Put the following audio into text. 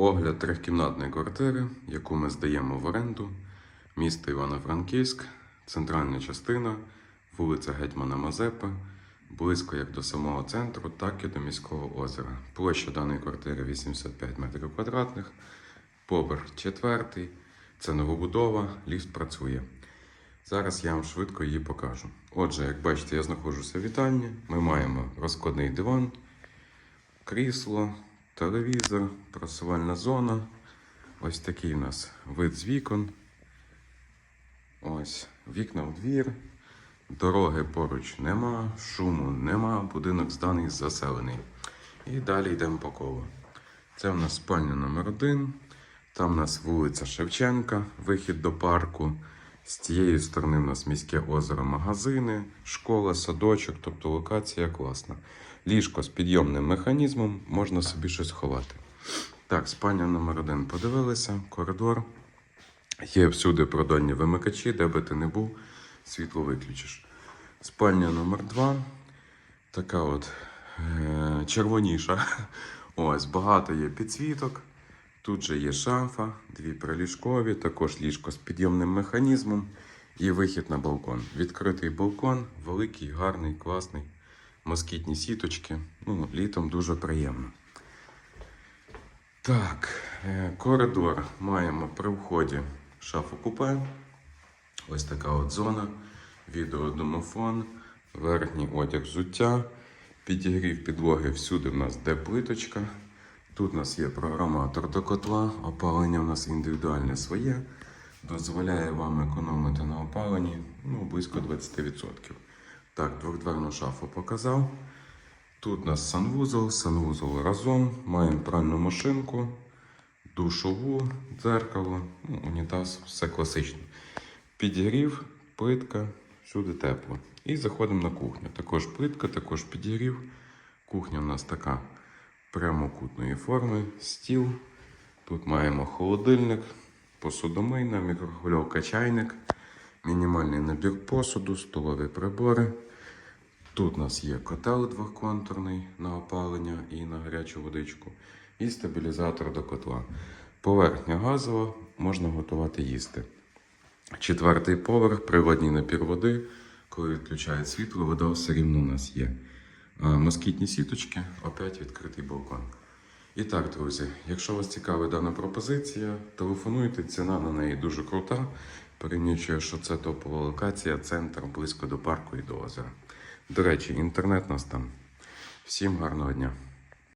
Огляд трьохкімнатної квартири, яку ми здаємо в оренду. Місто Івано-Франківськ, центральна частина, вулиця Гетьмана Мазепи, близько як до самого центру, так і до міського озера. Площа даної квартири 85 метрів квадратних, поверх четвертий, це новобудова, ліфт працює. Зараз я вам швидко її покажу. Отже, як бачите, я знаходжуся в вітальні. Ми маємо розкладний диван, крісло, телевізор, просувальна зона. Ось такий у нас вид з вікон. Ось вікна в двір. Дороги поруч нема, шуму нема, будинок зданий заселений. І далі йдемо по колу. Це у нас спальня номер один. Там у нас вулиця Шевченка, вихід до парку. З тієї сторони у нас міське озеро, магазини, школа, садочок, тобто локація класна. Ліжко з підйомним механізмом, можна собі щось ховати. Так, спальня номер один подивилися, коридор. Є всюди продольні вимикачі, де би ти не був, світло виключиш. Спальня номер два. Така от е- червоніша. Ось, багато є підсвіток. Тут же є шафа, дві приліжкові, також ліжко з підйомним механізмом і вихід на балкон. Відкритий балкон, великий, гарний, класний, москітні сіточки. Ну, літом дуже приємно. Так, е, коридор маємо при вході шафу купе. Ось така от зона, відеодомофон, верхній одяг взуття, підігрів підлоги всюди в нас де плиточка. Тут у нас є програматор до котла, опалення у нас індивідуальне своє. Дозволяє вам економити на опаленні ну, близько 20%. Так, двохдверну шафу показав. Тут у нас санвузол, санвузол разом, маємо пральну машинку, душову, дзеркало, ну, унітаз, все класично. Підігрів, плитка, всюди тепло. І заходимо на кухню. Також плитка, також підігрів. Кухня у нас така прямокутної форми, стіл. Тут маємо холодильник, посудомийна, мікрохвильовка чайник, мінімальний набір посуду, столові прибори. Тут у нас є котел двохконтурний на опалення і на гарячу водичку, і стабілізатор до котла. Поверхня газова, можна готувати їсти. Четвертий поверх, природній напір води. Коли відключають світло, вода все рівно у нас є. А, Москітні сіточки, опять відкритий балкон. І так, друзі, якщо вас цікавить дана пропозиція, телефонуйте, ціна на неї дуже крута. Порівнюючи, що це топова локація, центр близько до парку і до озера. До речі, інтернет нас там. Всім гарного дня!